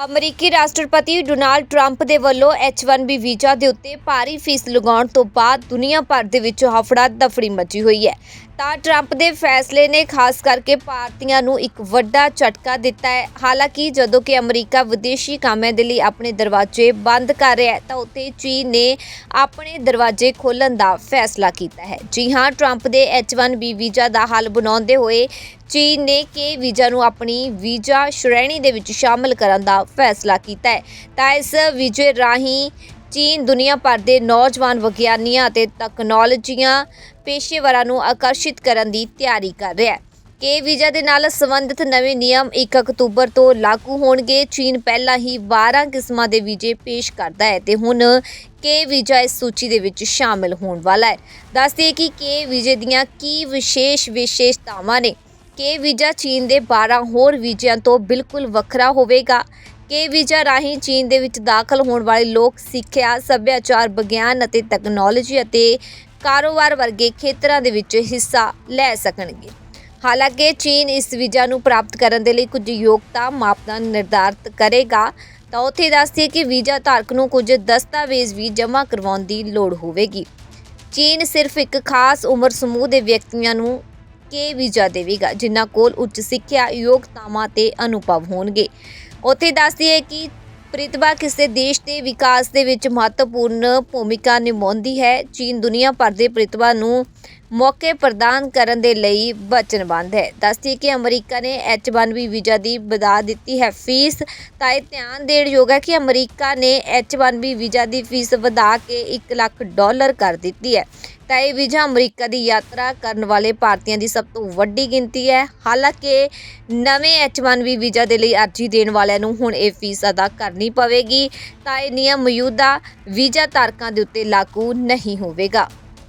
ਅਮਰੀਕੀ ਰਾਸ਼ਟਰਪਤੀ Donald Trump ਦੇ ਵੱਲੋਂ H1B ਵੀਜ਼ਾ ਦੇ ਉੱਤੇ ਭਾਰੀ ਫੀਸ ਲਗਾਉਣ ਤੋਂ ਬਾਅਦ ਦੁਨੀਆ ਭਰ ਦੇ ਵਿੱਚ ਹਫੜਾ ਦਫੜੀ ਮਚੀ ਹੋਈ ਹੈ। ਤਾਂ ਟਰੰਪ ਦੇ ਫੈਸਲੇ ਨੇ ਖਾਸ ਕਰਕੇ ਭਾਰਤੀਆਂ ਨੂੰ ਇੱਕ ਵੱਡਾ ਝਟਕਾ ਦਿੱਤਾ ਹੈ। ਹਾਲਾਂਕਿ ਜਦੋਂ ਕਿ ਅਮਰੀਕਾ ਵਿਦੇਸ਼ੀ ਕਾਮਿਆਂ ਦੇ ਲਈ ਆਪਣੇ ਦਰਵਾਜ਼ੇ ਬੰਦ ਕਰ ਰਿਹਾ ਹੈ, ਤਾਂ ਉੱਥੇ ਚੀਨ ਨੇ ਆਪਣੇ ਦਰਵਾਜ਼ੇ ਖੋਲ੍ਹਣ ਦਾ ਫੈਸਲਾ ਕੀਤਾ ਹੈ। ਜੀ ਹਾਂ ਟਰੰਪ ਦੇ H1B ਵੀਜ਼ਾ ਦਾ ਹੱਲ ਬਣਾਉਂਦੇ ਹੋਏ ਚੀਨ ਨੇ ਕੇ ਵੀਜ਼ਾ ਨੂੰ ਆਪਣੀ ਵੀਜ਼ਾ ਸ਼੍ਰੇਣੀ ਦੇ ਵਿੱਚ ਸ਼ਾਮਲ ਕਰਨ ਦਾ ਫੈਸਲਾ ਕੀਤਾ ਹੈ। ਤਾਂ ਇਸ ਵੀਜ਼ੇ ਰਾਹੀਂ ਚੀਨ ਦੁਨੀਆ ਭਰ ਦੇ ਨੌਜਵਾਨ ਵਿਗਿਆਨੀਆਂ ਅਤੇ ਤਕਨਾਲੋਜੀਆਂ ਪੇਸ਼ੇਵਰਾਂ ਨੂੰ ਆਕਰਸ਼ਿਤ ਕਰਨ ਦੀ ਤਿਆਰੀ ਕਰ ਰਿਹਾ ਹੈ। ਕੇ ਵੀਜ਼ਾ ਦੇ ਨਾਲ ਸੰਬੰਧਿਤ ਨਵੇਂ ਨਿਯਮ 1 ਅਕਤੂਬਰ ਤੋਂ ਲਾਗੂ ਹੋਣਗੇ। ਚੀਨ ਪਹਿਲਾਂ ਹੀ 12 ਕਿਸਮਾਂ ਦੇ ਵੀਜ਼ੇ ਪੇਸ਼ ਕਰਦਾ ਹੈ ਤੇ ਹੁਣ ਕੇ ਵੀਜ਼ਾ ਇਸ ਸੂਚੀ ਦੇ ਵਿੱਚ ਸ਼ਾਮਿਲ ਹੋਣ ਵਾਲਾ ਹੈ। ਦੱਸਦੇ ਕਿ ਕੇ ਵੀਜ਼ੇ ਦੀਆਂ ਕੀ ਵਿਸ਼ੇਸ਼ ਵਿਸ਼ੇਸ਼ਤਾਵਾਂ ਨੇ। ਕੇ ਵੀਜ਼ਾ ਚੀਨ ਦੇ 12 ਹੋਰ ਵੀਜ਼ਿਆਂ ਤੋਂ ਬਿਲਕੁਲ ਵੱਖਰਾ ਹੋਵੇਗਾ। ਕੇ ਵੀਜ਼ਾ ਰਾਹੀਂ ਚੀਨ ਦੇ ਵਿੱਚ ਦਾਖਲ ਹੋਣ ਵਾਲੇ ਲੋਕ ਸਿੱਖਿਆ, ਸੱਭਿਆਚਾਰ ਵਿਗਿਆਨ ਅਤੇ ਤਕਨਾਲੋਜੀ ਅਤੇ ਕਾਰੋਬਾਰ ਵਰਗੇ ਖੇਤਰਾਂ ਦੇ ਵਿੱਚ ਹਿੱਸਾ ਲੈ ਸਕਣਗੇ। ਹਾਲਾਂਕਿ ਚੀਨ ਇਸ ਵੀਜ਼ਾ ਨੂੰ ਪ੍ਰਾਪਤ ਕਰਨ ਦੇ ਲਈ ਕੁਝ ਯੋਗਤਾ ਮਾਪਦੰਡ ਨਿਰਧਾਰਤ ਕਰੇਗਾ, ਤਾਂ ਉੱਥੇ ਦੱਸਦੀ ਕਿ ਵੀਜ਼ਾ ਧਾਰਕ ਨੂੰ ਕੁਝ ਦਸਤਾਵੇਜ਼ ਵੀ ਜਮ੍ਹਾਂ ਕਰਵਾਉਣ ਦੀ ਲੋੜ ਹੋਵੇਗੀ। ਚੀਨ ਸਿਰਫ ਇੱਕ ਖਾਸ ਉਮਰ ਸਮੂਹ ਦੇ ਵਿਅਕਤੀਆਂ ਨੂੰ ਕੇ ਵੀਜ਼ਾ ਦੇਵੇਗਾ, ਜਿਨ੍ਹਾਂ ਕੋਲ ਉੱਚ ਸਿੱਖਿਆ ਯੋਗਤਾਵਾਂ ਤੇ ਅਨੁਭਵ ਹੋਣਗੇ। ਉੱਥੇ ਦੱਸਦੀ ਹੈ ਕਿ ਪ੍ਰਿਤਭਾ ਕਿਸੇ ਦੇਸ਼ ਦੇ ਵਿਕਾਸ ਦੇ ਵਿੱਚ ਮਹੱਤਵਪੂਰਨ ਭੂਮਿਕਾ ਨਿਭਾਉਂਦੀ ਹੈ। ਚੀਨ ਦੁਨੀਆ ਭਰ ਦੇ ਪ੍ਰਿਤਭਾ ਨੂੰ ਮੌਕੇ ਪ੍ਰਦਾਨ ਕਰਨ ਦੇ ਲਈ ਵਚਨਬੱਧ ਹੈ। ਦੱਸਦੀ ਕਿ ਅਮਰੀਕਾ ਨੇ H1B ਵੀਜ਼ਾ ਦੀ ਵਧਾ ਦਿੱਤੀ ਹੈ ਫੀਸ। ਤਾਂ ਇਹ ਧਿਆਨ ਦੇਣ ਯੋਗ ਹੈ ਕਿ ਅਮਰੀਕਾ ਨੇ H1B ਵੀਜ਼ਾ ਦੀ ਫੀਸ ਵਧਾ ਕੇ 1 ਲੱਖ ਡਾਲਰ ਕਰ ਦਿੱਤੀ ਹੈ। ਤਾਂ ਇਹ ਵੀਜ਼ਾ ਅਮਰੀਕਾ ਦੀ ਯਾਤਰਾ ਕਰਨ ਵਾਲੇ ਭਾਰਤੀਆਂ ਦੀ ਸਭ ਤੋਂ ਵੱਡੀ ਗਿਣਤੀ ਹੈ। ਹਾਲਾਂਕਿ ਨਵੇਂ H1B ਵੀਜ਼ਾ ਦੇ ਲਈ ਅਰਜ਼ੀ ਦੇਣ ਵਾਲਿਆਂ ਨੂੰ ਹੁਣ ਇਹ ਫੀਸ ਅਦਾ ਕਰਨੀ ਪਵੇਗੀ। ਤਾਂ ਇਹ ਨਿਯਮ ਮੌਜੂਦਾ ਵੀਜ਼ਾ ਧਾਰਕਾਂ ਦੇ ਉੱਤੇ ਲਾਗੂ ਨਹੀਂ ਹੋਵੇਗਾ।